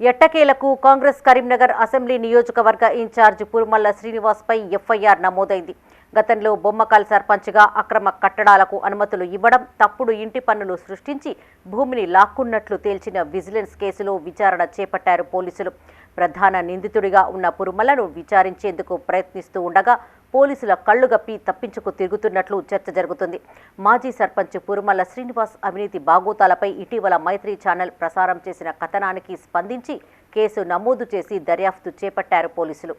ఎట్టకేలకు కాంగ్రెస్ కరీంనగర్ అసెంబ్లీ నియోజకవర్గ ఇన్ఛార్జ్ పురుమల్ల శ్రీనివాస్పై ఎఫ్ఐఆర్ నమోదైంది. గతంలో బొమ్మకాల్ సర్పంచ్గా అక్రమ కట్టడాలకు అనుమతులు ఇవ్వడం తప్పుడు ఇంటి పన్నులు సృష్టించి భూమిని లాక్కున్నట్లు తేల్చిన విజిలెన్స్ కేసులో విచారణ చేపట్టారు పోలీసులు. ప్రధాన నిందితుడిగా ఉన్న పురుమలను విచారించేందుకు ప్రయత్నిస్తూ ఉండగా పోలీసుల కళ్ళుగప్పి తప్పించుకు తిరుగుతున్నట్లు చర్చ జరుగుతుంది. మాజీ సర్పంచ్ పురుమల్ల శ్రీనివాస్ అవినీతి బాగోతాలపై ఇటీవల మైత్రి ఛానల్ ప్రసారం చేసిన కథనానికి స్పందించి కేసు నమోదు చేసి దర్యాప్తు చేపట్టారు పోలీసులు.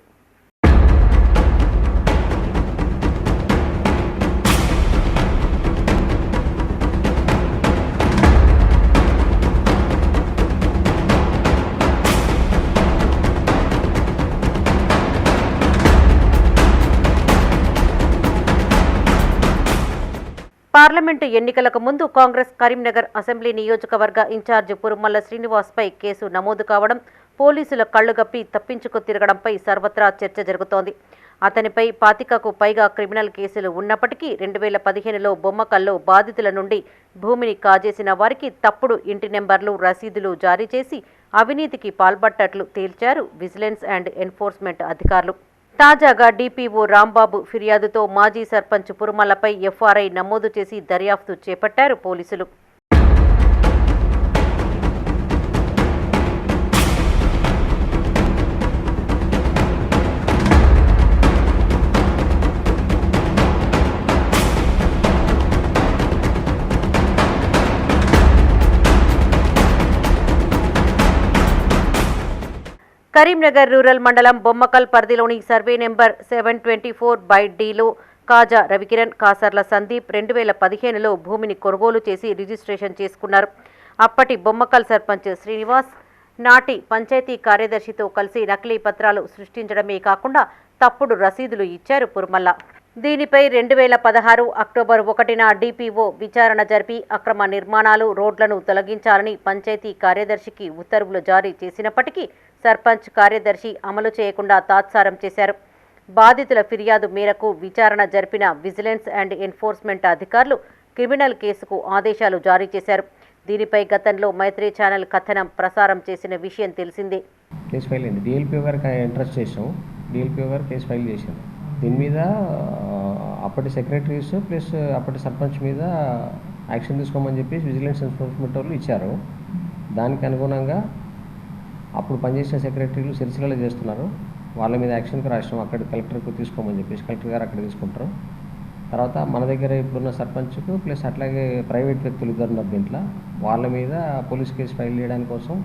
పార్లమెంటు ఎన్నికలకు ముందు కాంగ్రెస్ కరీంనగర్ అసెంబ్లీ నియోజకవర్గ ఇన్ఛార్జ్ పురుమల్ల శ్రీనివాస్పై కేసు నమోదు కావడం పోలీసుల కళ్ళుగప్పి తప్పించుకు తిరగడంపై సర్వత్రా చర్చ జరుగుతోంది. అతనిపై పాతికకు పైగా క్రిమినల్ కేసులు ఉన్నప్పటికీ రెండు వేల పదిహేనులో బొమ్మకల్లో బాధితుల నుండి భూమిని కాజేసిన వారికి తప్పుడు ఇంటి నెంబర్లు రసీదులు జారీ చేసి అవినీతికి పాల్పడ్డట్లు తేల్చారు విజిలెన్స్ అండ్ ఎన్ఫోర్స్మెంట్ అధికారులు. తాజాగా డీపీఓ రాంబాబు ఫిర్యాదుతో మాజీ సర్పంచ్ పురుమలపై ఎఫ్ఆర్ఐ నమోదు చేసి దర్యాప్తు చేపట్టారు పోలీసులు. కరీంనగర్ రూరల్ మండలం బొమ్మకల్ పరిధిలోని survey number seven twenty four by డీలో కాజా రవికిరణ్ కాసర్ల సందీప్ రెండు వేల పదిహేనులో భూమిని కొనుగోలు చేసి రిజిస్ట్రేషన్ చేసుకున్నారు. అప్పటి బొమ్మకల్ సర్పంచ్ శ్రీనివాస్ నాటి పంచాయతీ కార్యదర్శితో కలిసి నకిలీ పత్రాలు సృష్టించడమే కాకుండా తప్పుడు రసీదులు ఇచ్చారు పురుమల్ల. దీనిపై రెండు వేల పదహారు అక్టోబర్ ఒకటిన డిపిఓ విచారణ జరిపి అక్రమ నిర్మాణాలు రోడ్లను తొలగించాలని పంచాయతీ కార్యదర్శికి ఉత్తర్వులు జారీ చేసినప్పటికీ సర్పంచ్ కార్యదర్శి అమలు చేయకుండా తాత్సారం చేశారు. బాధితుల ఫిర్యాదు మేరకు విచారణ జరిపిన విజిలెన్స్ అండ్ ఎన్ఫోర్స్మెంట్ అధికారులు క్రిమినల్ కేసుకు ఆదేశాలు జారీ చేశారు. దీనిపై గతంలో మైత్రి ఛానల్ కథనం ప్రసారం చేసిన విషయం తెలిసిందే. కేసు ఫైల్ అయింది. డిఎల్పిఓ గారికి ఇంట్రెస్ట్ చేసాం డిఎల్పిఓ గారు కేసు ఫైల్ చేశారు. దీని మీద అప్పటి సెక్రటరీస్ ప్లస్ అప్పటి సర్పంచ్ మీద యాక్షన్ తీసుకోమని చెప్పి విజిలెన్స్ ఎన్ఫోర్స్మెంట్ వాళ్ళు ఇచ్చారు. దానికి అనుగుణంగా అప్పుడు పనిచేసిన సెక్రటరీలు సిరిసిల్లలో చేస్తున్నారు. వాళ్ళ మీద యాక్షన్కి రాష్ట్రం అక్కడ కలెక్టర్కు తీసుకోమని చెప్పేసి కలెక్టర్ గారు అక్కడ తీసుకుంటారు. తర్వాత మన దగ్గర ఇప్పుడున్న సర్పంచ్కు ప్లస్ అట్లాగే ప్రైవేట్ వ్యక్తులు ఇద్దరు ఉన్నారు దీంట్లో. వాళ్ళ మీద పోలీస్ కేసు ఫైల్ చేయడానికి కోసం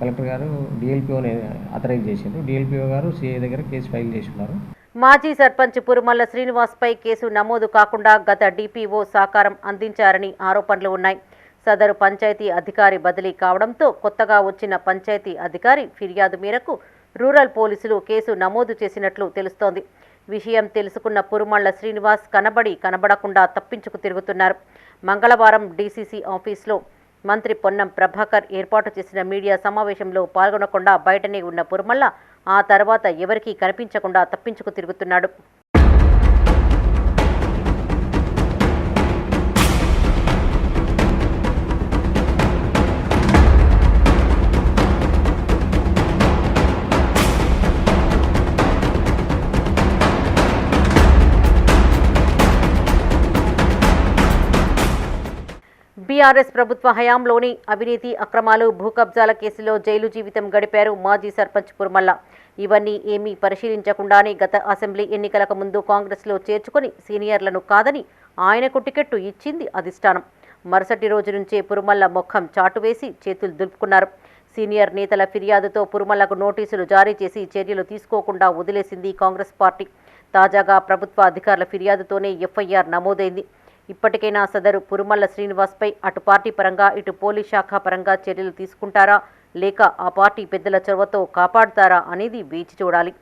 కలెక్టర్ గారు డిఎల్పిఓని అథరైజ్ చేశారు. డిఎల్పిఓ గారు సిఐ దగ్గర కేసు ఫైల్ చేసి ఉన్నారు. మాజీ సర్పంచ్ పురుమల్ల శ్రీనివాస్పై కేసు నమోదు కాకుండా గత డిపిఓ సహకారం అందించారని ఆరోపణలు ఉన్నాయి. సదరు పంచాయతీ అధికారి బదిలీ కావడంతో కొత్తగా వచ్చిన పంచాయతీ అధికారి ఫిర్యాదు మేరకు రూరల్ పోలీసులు కేసు నమోదు చేసినట్లు తెలుస్తోంది. విషయం తెలుసుకున్న పురుమళ్ళ శ్రీనివాస్ కనబడి కనబడకుండా తప్పించుకు తిరుగుతున్నారు. మంగళవారం డీసీసీ ఆఫీస్లో మంత్రి పొన్నం ప్రభాకర్ ఏర్పాటు చేసిన మీడియా సమావేశంలో పాల్గొనకుండా బయటనే ఉన్న పురమల్ల ఆ తర్వాత ఎవరికీ కనిపించకుండా తప్పించుకు తిరుగుతున్నాడు. టీఆర్ఎస్ ప్రభుత్వ హయాంలోని అవినీతి అక్రమాలు భూ కబ్జాల కేసులో జైలు జీవితం గడిపారు మాజీ సర్పంచ్ పుర్మల్ల ఇవన్నీ ఏమీ పరిశీలించకుండానే గత అసెంబ్లీ ఎన్నికలకు ముందు కాంగ్రెస్లో చేర్చుకొని సీనియర్లను కాదని ఆయనకు టికెట్టు ఇచ్చింది అధిష్టానం. మరుసటి రోజు నుంచే పురుమల్ల మొఖం చాటువేసి చేతులు దులుపుకున్నారు. సీనియర్ నేతల ఫిర్యాదుతో పురుమల్లకు నోటీసులు జారీ చేసి చర్యలు తీసుకోకుండా వదిలేసింది కాంగ్రెస్ పార్టీ. తాజాగా ప్రభుత్వ అధికారుల ఫిర్యాదుతోనే ఎఫ్ఐఆర్ నమోదైంది. ఇప్పటికైనా సదరు పురుమల్ల శ్రీనివాస్పై అటు పార్టీ పరంగా ఇటు పోలీస్ శాఖ పరంగా చర్యలు తీసుకుంటారా? లేక ఆ పార్టీ పెద్దల చొరవతో కాపాడుతారా అనేది వేచి చూడాలి.